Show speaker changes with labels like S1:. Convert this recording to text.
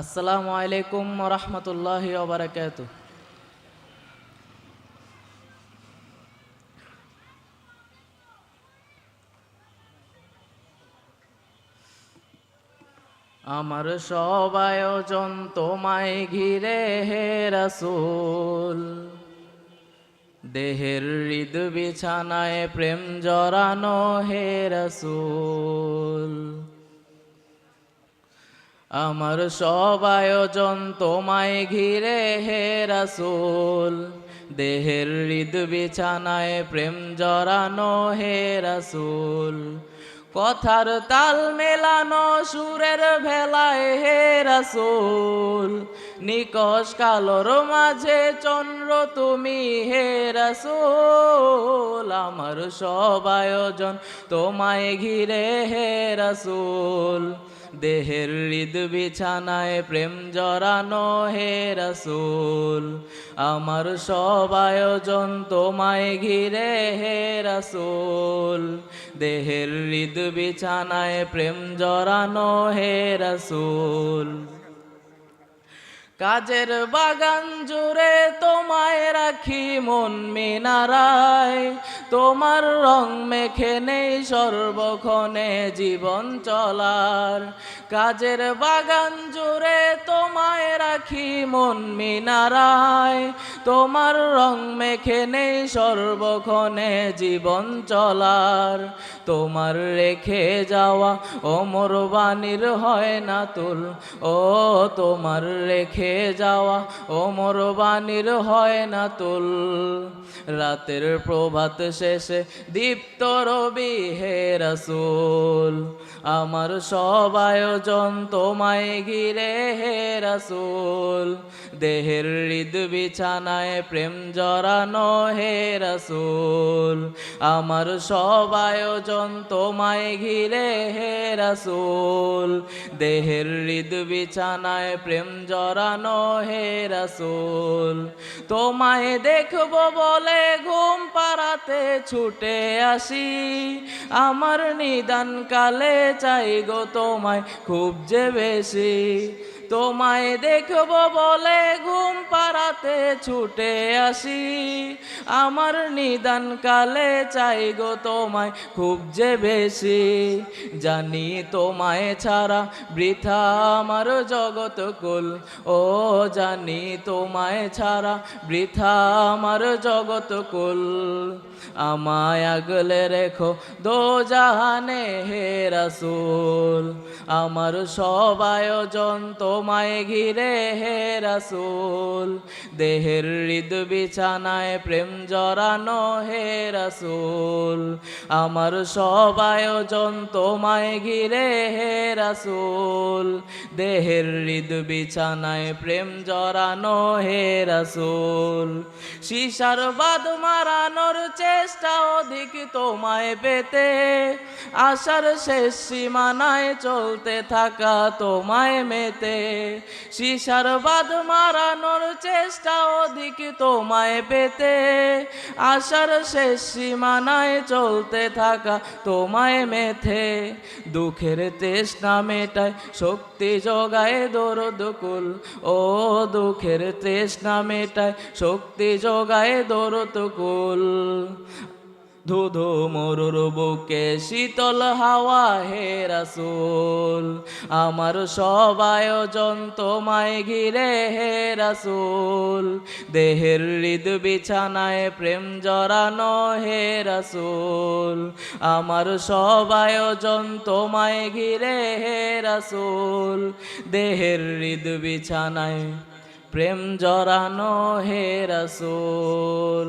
S1: আসসালামু আলাইকুম রহমতুল্লাহ ওবরাকাত আমার সব আয়োজন তোমায় ঘিরে, হে রাসূল। দেহের হৃদ বিছানায় প্রেম জড়ানো, হে রাসূল। আমার সব আয়োজন তোমায় ঘিরে, হে রাসুল। দেহের হৃদ বিছানায় প্রেম জড়ানো, হে রাসুল। কথার তাল মেলানো, সুরের ভেলায়, হে রাসূল। নিকশ কালোর মাঝে চন্দ্র তুমি হে রাসূল, আমার সব আয়োজন তোমায় ঘিরে হে রাসূল। দেহের হৃদ বিছানায় প্রেম জড়ানো হে রাসূল, আমার সব আয়োজন তোমায় ঘিরে হে রাসূল। দেহের হৃদ বিছানায় প্রেম জড়ানো হে রাসূল। কাজের বাগান জুড়ে তোমায় রাখি মন মিনারায়। তোমার রং মেখে নেই সর্বক্ষণে জীবন চলার। কাজের বাগান জুড়ে রাখি মন মিনারায়। তোমার রং মেখে নেই সর্বক্ষণে জীবন চলার। তোমার রেখে যাওয়া অমর বাণীর হয় না তুল। ও, তোমার রেখে যাওয়া অমর বাণীর হয় না তুল। রাতের প্রভাত শেষে দীপ্ত রবি হে রাসূল। আমার সব আয়োজন তোমায় ঘিরে হে রাসূল। দেহের হৃদ বিছানায় প্রেম জড়ানো হে রাসূল। আমার সব আয়োজন তোমায় ঘিরে হে রাসূল। দেহের হৃদ বিছানায় প্রেম জড়ানো হে রাসূল। তোমায় দেখব বলে ঘুম পাড়াতে ছুটে আসি। আমার নিদান কালে চাই গো তোমায় খুব যে বেশি। তোমায় দেখব বলে ঘুম পাড়াতে ছুটে আসি। আমার নিদান কালে চাই গো তোমায় খুব যে বেশি। জানি তোমায় ছাড়া বৃথা আমার জগৎ কুল। ও, জানি তোমায় ছাড়া বৃথা আমার জগৎ কুল। আমায় আগলে রেখো দো জাহানে হে রাসূল। আমার সব আয়োজন তোমায় ঘিরে হে রাসূল, দেহের হৃদ বিছানায় প্রেম জড়ানো হে রাসূল, আমার সব আয়োজন তোমায় ঘিরে হে রাসূল, দেহের হৃদ বিছানায় প্রেম জড়ানো হে রাসূল শিশার বাদ মারানোর চেষ্টা অধিক তোমায় পেতে, আশার শেষ সীমানায় চলতে থাকা তোমায় মেতে শিশার বাদ মারানোর চেষ্টা অধিক তোমায় পেতে। আশার শেষ সীমানায় চলতে থাকা তোমায় মেথে দুঃখের তৃষ্ণা মেটায়, শক্তি যোগায় দরদ কুল। ও দুঃখের তৃষ্ণা মেটায়, শক্তি যোগায় দরদ কুল। ধুধু মরুর বুকে শীতল হাওয়া, হে রাসূল, আমার সব আয়োজন তোমায় ঘিরে, হে রাসূল, দেহের হৃদ বিছানায় প্রেম জড়ানো, হে রাসূল, আমার সব আয়োজন তোমায় ঘিরে, হে রাসূল, দেহের হৃদ বিছানায় প্রেম জড়ানো, হে রাসূল।